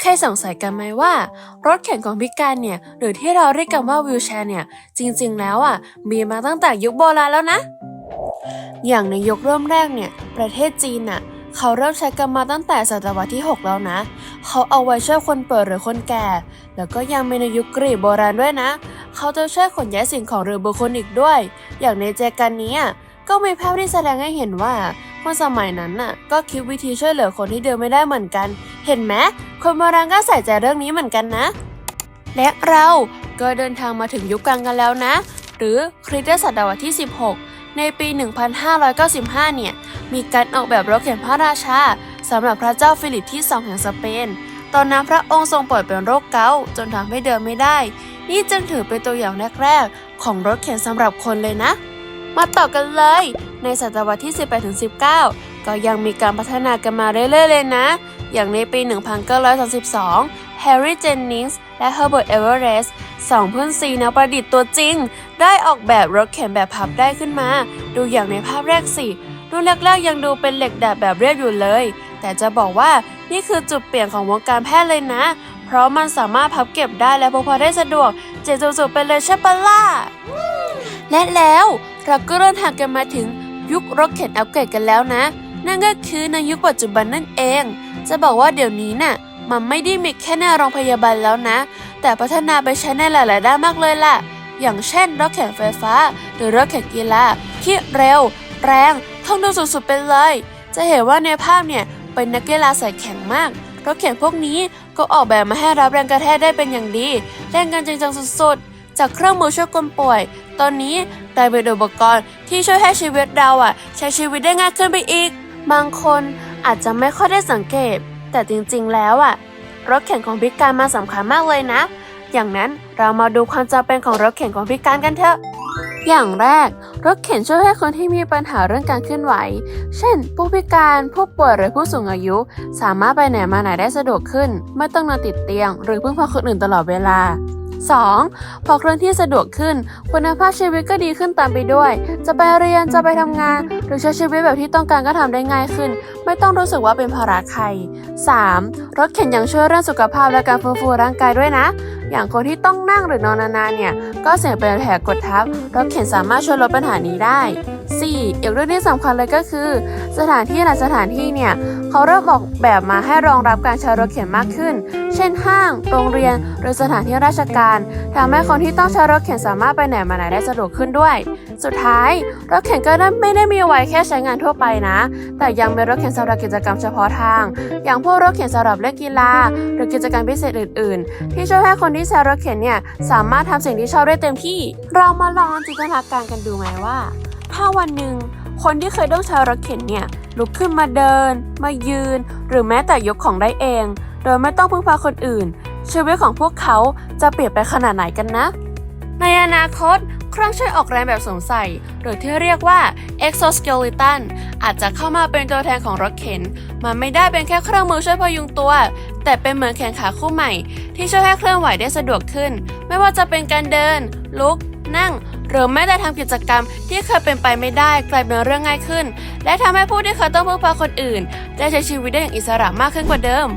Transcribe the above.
เคยสงสัยกันไหมว่า รถเข็นของพิการเนี่ย หรือที่เราเรียกกันว่าวิวแชร์เนี่ย จริงๆ แล้วอะมีมาตั้งแต่ยุคโบราณแล้วนะ อย่างในยุคเริ่มแรกเนี่ย ประเทศจีนน่ะเขาเริ่มใช้กันมาตั้งแต่ศตวรรษที่ 6 แล้วนะ เขาเอาไว้ช่วยคนเปิดหรือคนแก่ แล้วก็ยังมีในยุคกรีกโบราณด้วยนะ เขาจะช่วยขนย้ายสิ่งของหรือบุคคลอีกด้วย อย่างในแจกันนี้ก็มีภาพที่แสดงให้เห็นว่าคนสมัยนั้นน่ะ ก็คิดวิธีช่วยเหลือคนที่เดินไม่ได้เหมือนกัน เห็นไหม คนโบราณก็ใส่ใจเรื่องนี้เหมือนกันนะ และเราก็เดินทางมาถึงยุคกลางกันแล้วนะ หรือคริสตศตวรรษที่ 16 ในปี 1595 เนี่ย มีการออกแบบรถเข็นพระราชาสำหรับพระเจ้าฟิลิปที่2แห่งสเปน ตอนนั้นพระองค์ทรงป่วยเป็นโรคเกาต์จนทำให้เดินไม่ได้ นี่จึงถือเป็นตัวอย่างแรกๆ ของรถเข็นสำหรับคนเลยนะ มาต่อกันเลย ในศตวรรษที่ 18-19 ก็ยังมีการพัฒนากันมาเรื่อยๆเลยนะ อย่างในปี 1932 แฮร์รี่ เจนนิงส์ และเฮอร์เบิร์ต เอเวอเรสต์สองเพื่อนซีนักประดิษฐ์ตัวจริง ได้ออกแบบรถเข็นแบบพับได้ขึ้นมา ดูอย่างในภาพแรกสิ รุ่นแรกๆ ยังดูเป็นเหล็กดัดแบบเรียบอยู่เลย แต่จะบอกว่านี่คือจุดเปลี่ยนของวงการแพทย์เลยนะ เพราะมันสามารถพับเก็บได้และพกพาได้สะดวก เจ็ดจุดๆไปเลยใช่ปะล่ะ และแล้วเราก็เริ่มทางกันมาถึงยุครถเข็นอัปเกรดกันแล้วนะ นั่นก็คือในยุคปัจจุบันนั่นเอง จะบอกว่าเดี๋ยวนี้น่ะมันไม่ได้มีแค่ในโรงพยาบาลแล้วนะ แต่พัฒนาไปใช้ในหลายๆด้านมากเลยล่ะ อย่างเช่นรถเข็นไฟฟ้า หรือรถเข็นกีฬาที่เร็ว แรงท่องดูสุดๆไปเลย จะเห็นว่าในภาพเนี่ยเป็นนักกีฬาสายแข็งมากรถเข็นพวกนี้ก็ออกแบบมาให้รับแรงกระแทกได้เป็นอย่างดีเล่นกันจริงจังสุดๆ จากเครื่องมือช่วยคนป่วย ตอนนี้กลายเป็นอุปกรณ์ที่ช่วยให้ชีวิตเราอะ ใช้ชีวิตได้ง่ายขึ้นไปอีก บางคน อาจจะไม่ค่อยได้สังเกต แต่จริงๆ แล้วอะรถเข็นของพิการมาสำคัญมากเลยนะ อย่างนั้นเรามาดูความจำเป็นของรถเข็นของพิการกันเถอะ อย่างแรก รถเข็นช่วยให้คนที่มีปัญหาเรื่องการเคลื่อนไหว เช่น ผู้พิการผู้ป่วยหรือผู้สูงอายุ สามารถไปไหนมาไหนได้สะดวกขึ้น ไม่ต้องนอนติดเตียง หรือพึ่งพาคนอื่นตลอดเวลา 2. พอเคลื่อนที่สะดวกขึ้น คุณภาพชีวิตก็ดีขึ้นตามไปด้วย จะไปเรียนจะไปทำงาน หรือใช้ชีวิตแบบที่ต้องการก็ทำได้ง่ายขึ้น ไม่ต้องรู้สึกว่าเป็นภาระใคร 3. รถเข็นยังช่วยเรื่องสุขภาพและการฟื้นฟูร่างกายด้วยนะ อย่างคนที่ต้องนั่งหรือนอนนานๆเนี่ย ก็เสี่ยงเป็นแผลกดทับ รถเข็นสามารถช่วยลดปัญหานี้ได้ 4. อีกเรื่องที่สำคัญเลยก็คือ สถานที่หลายสถานที่เนี่ยเขาเริ่มออกแบบมาให้รองรับการใช้รถเข็นมากขึ้น เช่นห้าง โรงเรียน หรือสถานที่ราชการทำให้คนที่ต้องใช้รถเข็นสามารถไปไหนมาไหนได้สะดวกขึ้นด้วย สุดท้าย รถเข็นก็ไม่ได้มีไว้แค่ใช้งานทั่วไปนะ แต่ยังมีรถเข็นสำหรับกิจกรรมเฉพาะทาง อย่างพวกรถเข็นสำหรับเล่นกีฬา หรือกิจกรรมพิเศษอื่น ๆ ที่ช่วยให้คนที่ใช้รถเข็นเนี่ยสามารถทำสิ่งที่ชอบได้เต็มที่ เรามาลองจินตนาการกันดูไหมว่า ถ้าวันหนึ่งคนที่เคยต้องใช้รถเข็นเนี่ยลุกขึ้นมาเดิน มายืน หรือแม้แต่ยกของได้เอง โดยไม่ต้องพึ่งพาคนอื่น ชีวิตของพวกเขาจะเปลี่ยนไปขนาดไหนกันนะ ในอนาคต เครื่องช่วยออกแรงแบบสวมใส่ หรือที่เรียกว่า exoskeleton อาจจะเข้ามาเป็นตัวแทนของรถเข็น มันไม่ได้เป็นแค่เครื่องมือช่วยพยุงตัว แต่เป็นเหมือนแขนขาคู่ใหม่ ที่ช่วยให้เคลื่อนไหวได้สะดวกขึ้น ไม่ว่าจะเป็นการเดิน ลุก นั่ง หรือแม้แต่ทำกิจกรรมที่เคยเป็นไปไม่ได้กลายเป็นเรื่องง่ายขึ้น และทำให้ผู้ที่เคยต้องพึ่งพาคนอื่น ได้ใช้ชีวิตได้อย่างอิสระมากขึ้นกว่าเดิม